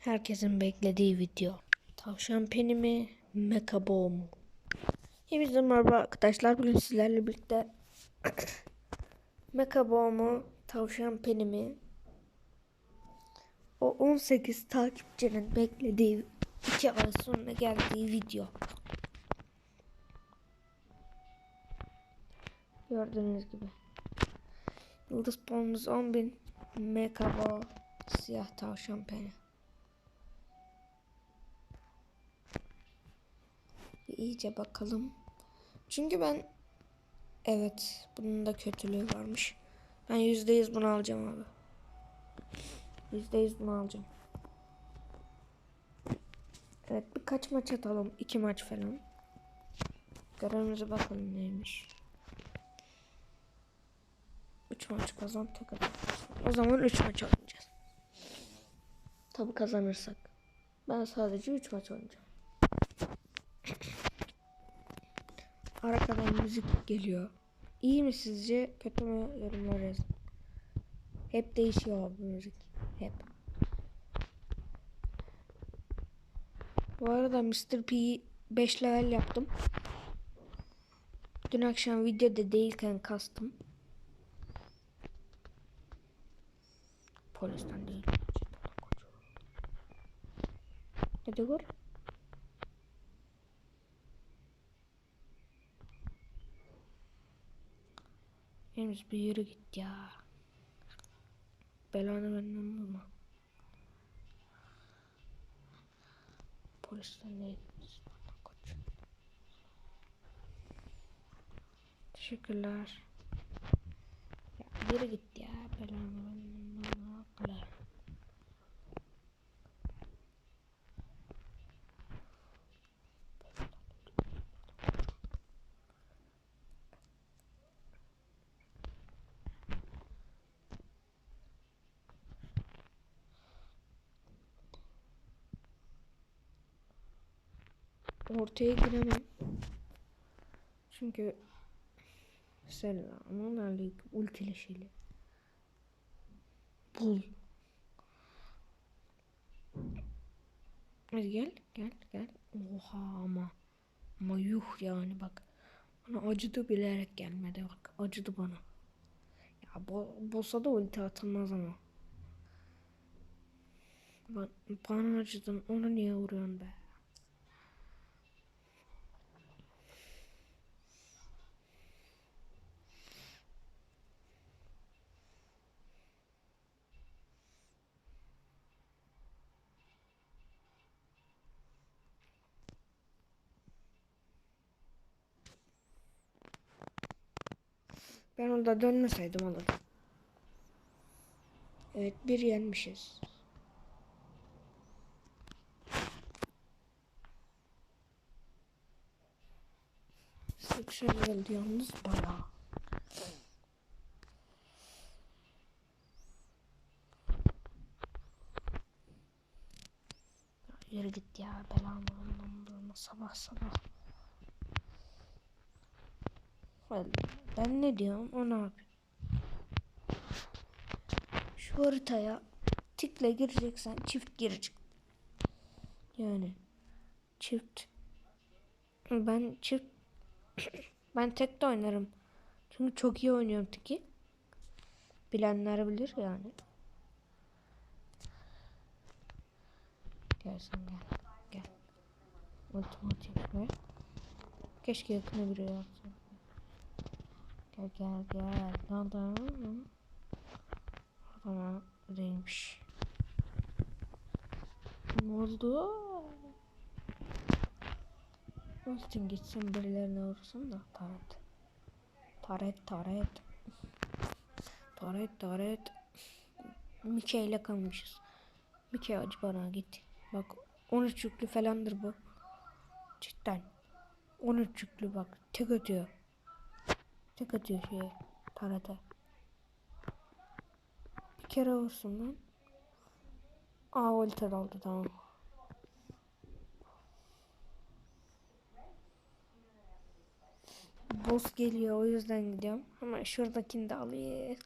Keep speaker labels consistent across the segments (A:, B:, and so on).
A: Herkesin beklediği video. Tavşan peni mi? Mekabo mu? Hepinize merhaba arkadaşlar. Bugün sizlerle birlikte Mekabo mu? Tavşan peni mi? O 18 takipçinin beklediği 2 ay sonra geldiği video. Gördüğünüz gibi. Yıldız puanımız 10.000. Mekabo siyah tavşan peni. Bir iyice bakalım. Çünkü ben evet bunun da kötülüğü varmış. Ben yüzde yüz bunu alacağım abi. Yüzde yüz bunu alacağım. Evet birkaç maç atalım. iki maç falan. Görevimize bakalım neymiş. Üç maç kazan atar. O zaman üç maç oynayacağız. Tabi kazanırsak. Ben sadece üç maç oynayacağım. Arkadan müzik geliyor. İyi mi sizce? Kötü mü? Yorumlar yazın. Hep değişiyor abi müzik. Hep. Bu arada Mr. P'yi 5 level yaptım. Dün akşam videoda değilken kastım. Polisten değil. Hadi vur. Henüz bir yürü git ya. Belanı benden bulma. Polisten değil. Koç. Teşekkürler. Ya yürü git ya. Belanı benden bulma. Kolay. Ortaya giremem. Çünkü selamun aleyküm ultileşeli. Bul. Hadi gel gel gel. Oha ama. Ama yuh yani bak. Bana acıdı bilerek gelmedi bak. Acıdı bana. Ya bo boss'a da ulti atılmaz ama. Bana, bana acıdın. Onu niye vuruyorsun be? Ben orada dönmeseydim alırdım. Evet bir yenmişiz. Seksen geldi yalnız bayağı. Ya Yürü git ya belamı anlamlarına sabah sabah. Vallahi Ben ne diyorum o ne yapıyor? Şu haritaya tikle gireceksen çift girecek. Yani çift. Ben çift ben tek de oynarım. Çünkü çok iyi oynuyorum tiki. Bilenler bilir yani. Gel sen gel. Gel. Ultimate yapma. Keşke yakına biri yapsın. Gel gel gel. Lan da Ama değilmiş. Ne oldu? Ultim gitsin birilerine vursun da taret. Taret taret. Taret taret. Mike ile kalmışız. Mike acı bana git. Bak 13 yüklü falandır bu. Cidden. 13 yüklü bak. Tek atıyor. Tek atıyor. Bir kere vursun lan. Aa ulti daldı tamam. Boss geliyor o yüzden gidiyorum. Ama şuradakini de alayım.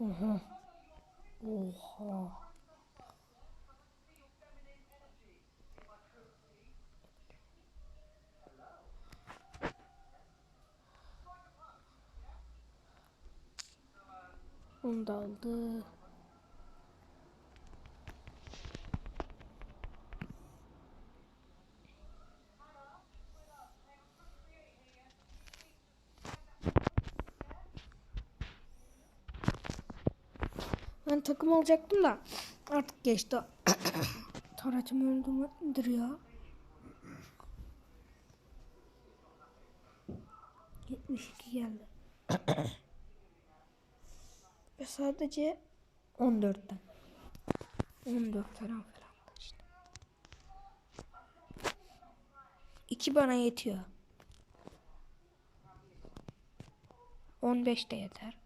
A: Oha. Oha. Onu da aldı. Ben takım olacaktım da artık geçti. Taratım öldü müdür ya? 72 geldi. Sadece 14'ten. 14 falan falan işte. 2 bana yetiyor. 15 de yeter.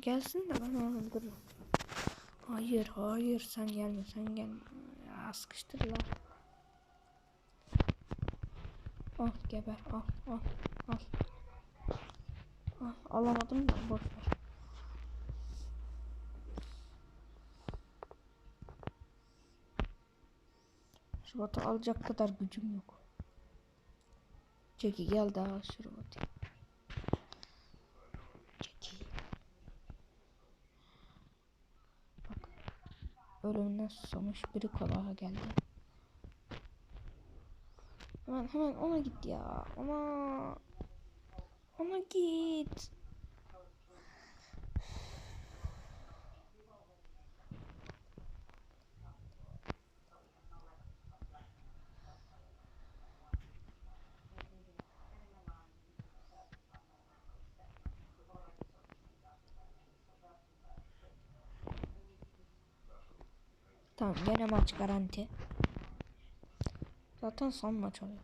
A: Gelsin de ben onu öldürürüm. Hayır hayır sen gelme sen gelme. Ya sıkıştırlar. Al geber al al al. Al alamadım da boş ver. Şu botu alacak kadar gücüm yok. Jackie gel daha şu Ölümünden susamış biri kolağa geldi. Hemen hemen ona git ya. Ona. Ona git. Tamam gene maç garanti. Zaten son maç oluyor.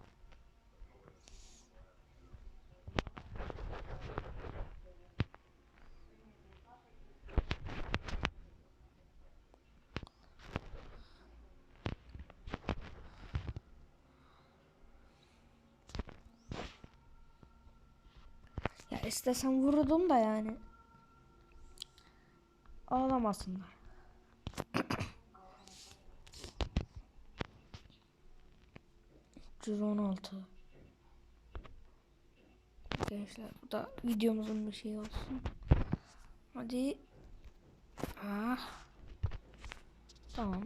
A: Ya istesem vururdum da yani. Ağlamasınlar. Cüz 16. Gençler bu da videomuzun bir şey olsun. Hadi. Ah. Tamam.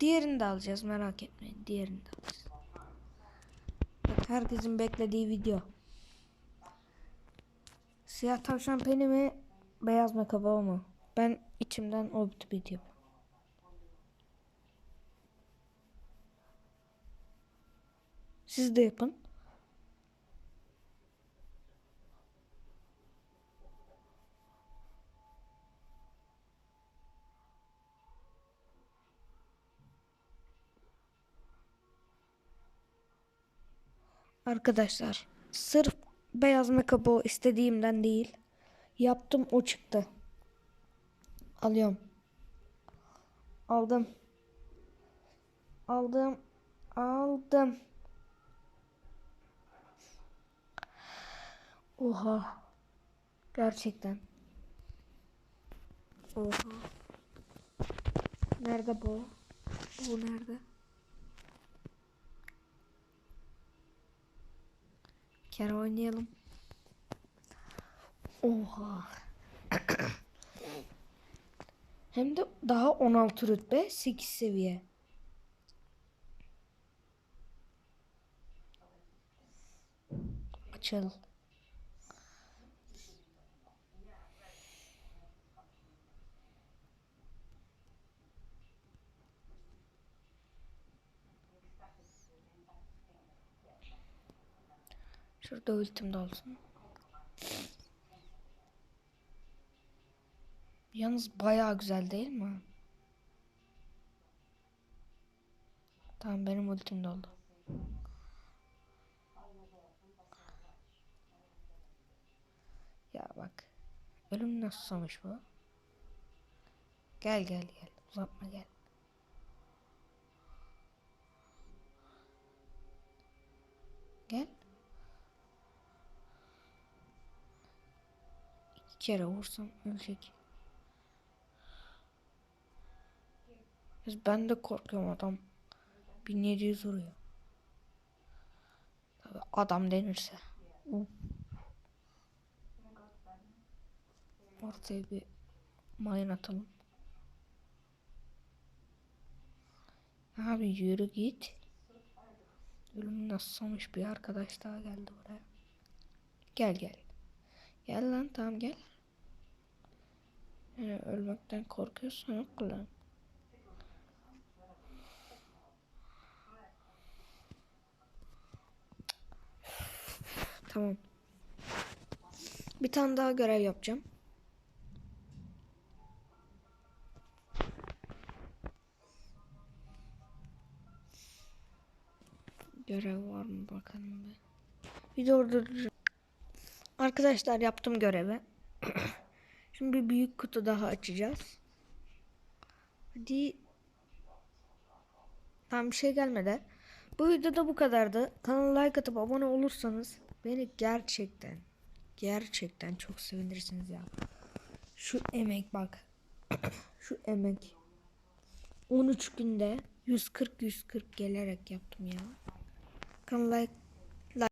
A: Diğerini de alacağız merak etmeyin. Diğerini de alacağız. Bak herkesin beklediği video. Siyah tavşan peni mi? Beyaz mı kabağı mı? Ben içimden o bitiyorum. Siz de yapın. Arkadaşlar sırf beyaz make istediğimden değil. Yaptım o çıktı. Alıyorum. Aldım. Aldım. Aldım. Oha. Gerçekten. Oha. Nerede bu? Bu nerede? Kere oynayalım. Oha. Hem de daha 16 rütbe 8 seviye. Açıl. Şurada ultim de olsun. Yalnız bayağı güzel değil mi? Tamam benim ultim doldu. Ya bak. Ölüm nasıl sonuç bu? Gel gel gel. Uzatma gel. Gel. Kere vursam ölecek. Ben de korkuyorum adam. 1700 vuruyor. Tabii adam denirse. Uf. Ortaya bir mayın atalım. Abi yürü git. Ölümüne susamış bir arkadaş daha geldi buraya. Gel gel. Gel lan tamam gel. Yani ölmekten korkuyorsan yok lan. Tamam. Bir tane daha görev yapacağım. Görev var mı bakalım bir. Video durduracağım. Arkadaşlar yaptım görevi. Şimdi bir büyük kutu daha açacağız. Hadi. Tam bir şey gelmedi. Bu videoda bu kadardı. Kanala like atıp abone olursanız beni gerçekten gerçekten çok sevinirsiniz ya. Şu emek bak. Şu emek. 13 günde 140 140 gelerek yaptım ya. Kanala like